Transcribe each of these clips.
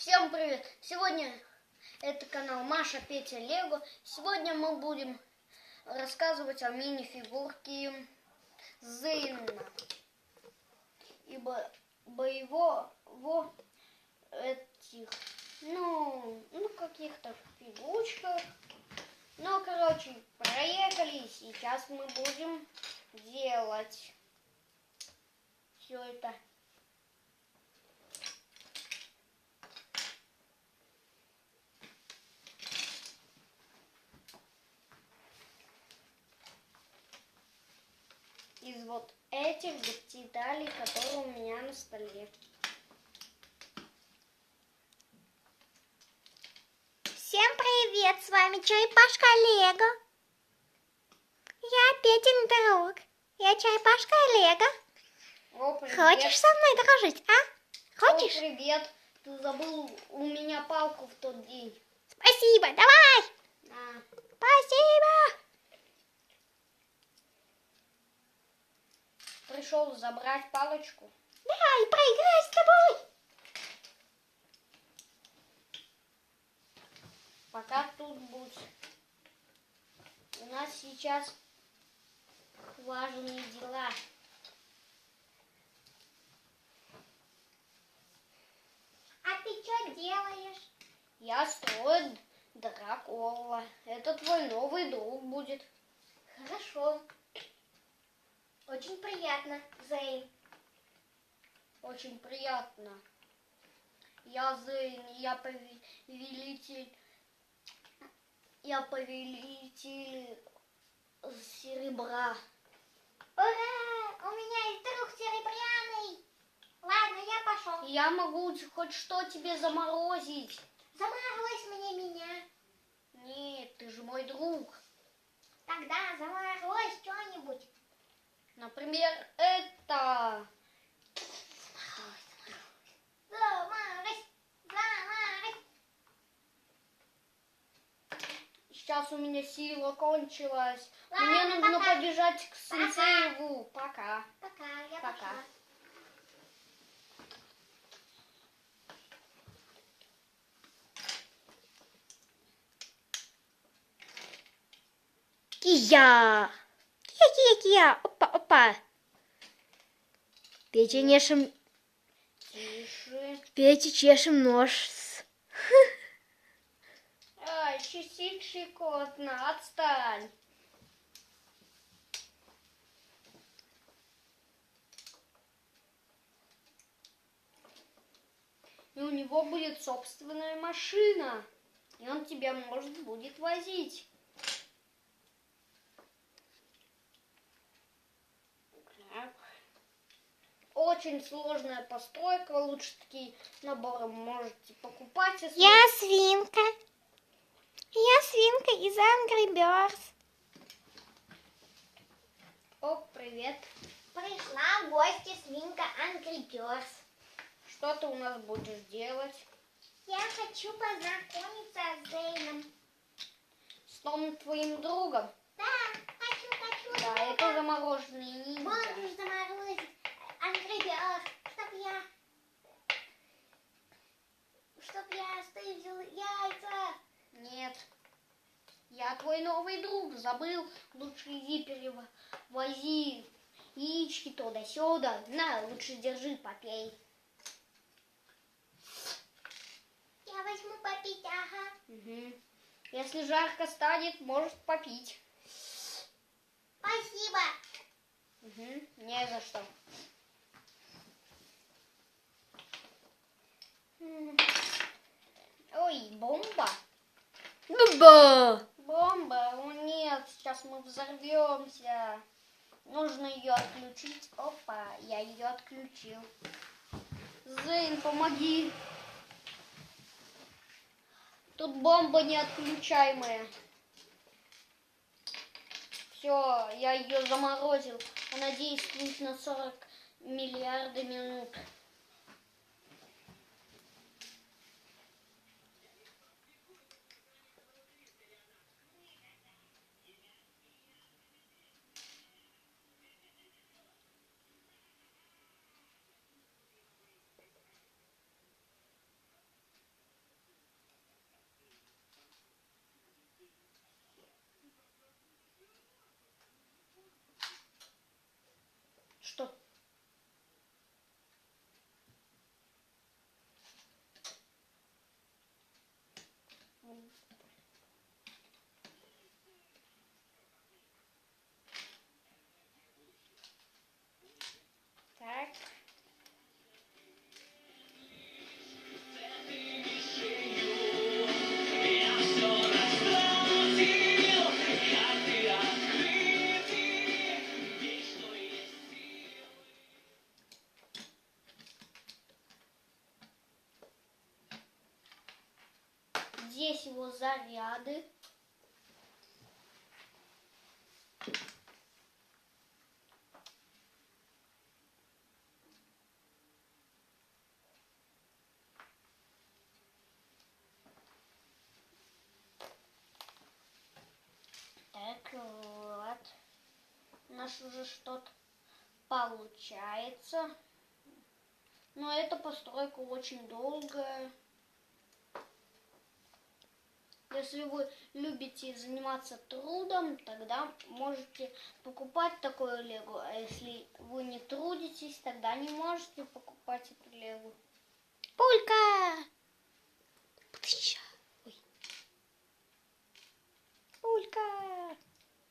Всем привет! Сегодня это канал Маша, Петя, Лего. Сегодня мы будем рассказывать о мини-фигурке Зейна. И бо боевого во этих, ну, ну каких-то фигурочках. Ну, короче, проехали. Сейчас мы будем делать все это. из вот этих деталей, которые у меня на столе. Всем привет, с вами Черепашка Лего. Я Петин друг. Я Черепашка Лего. О, привет. Хочешь со мной дружить, а? Хочешь? О, привет. Ты забыл у меня палку в тот день. Спасибо, давай. На. Спасибо. Пришел забрать палочку. Да, и поиграть с тобой. Пока тут будь. У нас сейчас важные дела. А ты что делаешь? Я строю дракола. Это твой новый друг будет. Хорошо. Очень приятно, Зейн. Очень приятно. Я Зейн, я повелитель, я повелитель серебра. Ура! У меня есть друг серебряный. Ладно, я пошел. Я могу хоть что тебе заморозить. Заморозь мне меня. Нет, ты же мой друг. Тогда заморозь что-нибудь. Например, это. Сейчас у меня сила кончилась. Ладно, Мне нужно пока. побежать к сенсееву. Пока. Пока, я Пока. пошла. Кия! Кия, кия, кия! Опа! Петя нешим, Тише. Петя чешем нож. Ай, чистейший кот, на, отстань. И у него будет собственная машина. И он тебя, может, будет возить. Так. Очень сложная постройка. Лучше такие наборы можете покупать. если- Я свинка. Я свинка из Angry Birds. О, привет. Пришла в гости свинка Angry Birds. Что ты у нас будешь делать? Я хочу познакомиться с Зейном. С том твоим другом? Да, хочу, хочу. Да, это замороженный ниндзя. Можешь заморозить Angry Birds, чтоб я... Я стырил яйца. Нет. Я твой новый друг. Забыл? Лучше иди перевози яички туда-сюда. На, лучше держи, попей. Я возьму попить, ага. Мгм. Если жарко станет, можешь попить. Спасибо. Мгм. Не за что. М. Ой, бомба. Баба! Бомба? О нет, сейчас мы взорвемся. Нужно ее отключить. Опа, я ее отключил. Зейн, помоги. Тут бомба неотключаемая. Все, я ее заморозил. Она действует на 40 миллиарда минут. Что? Здесь его заряды. Так, вот. У нас уже что-то получается. Но эта постройка очень долгая. Если вы любите заниматься трудом, тогда можете покупать такое лего. А если вы не трудитесь, тогда не можете покупать эту лего. Пулька! Ой. Пулька!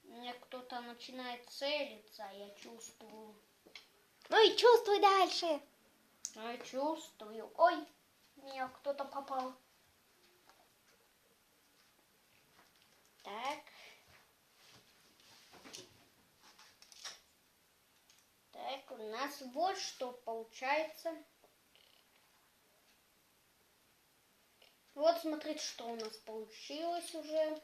Мне кто-то начинает целиться, я чувствую. Ну и чувствуй дальше. Я чувствую. Ой, меня кто-то попал. Так. Так, у нас вот что получается. Вот смотрите, что у нас получилось уже.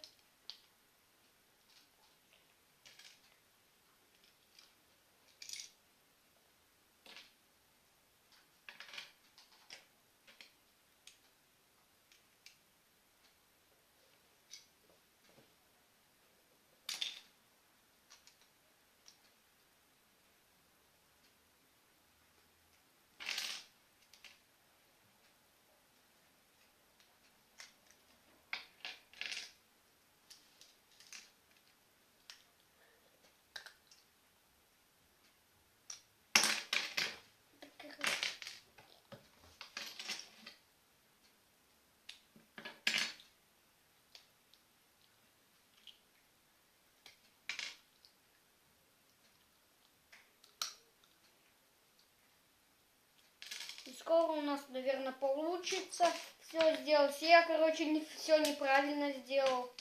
И скоро у нас, наверное, получится все сделать. Я, короче, не, все неправильно сделал.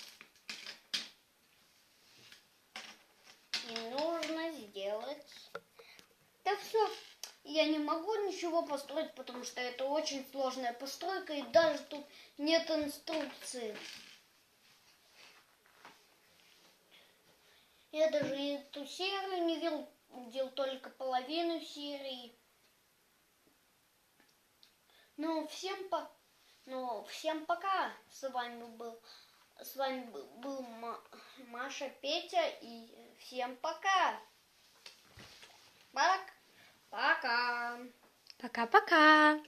И нужно сделать. Да все. Я не могу ничего построить, потому что это очень сложная постройка, и даже тут нет инструкции. Я даже эту серию не видел, видел только половину серии. Ну, всем по... Ну, всем пока. С вами был... С вами был, был Ма- Маша, Петя и всем пока. Пока. Пока-пока.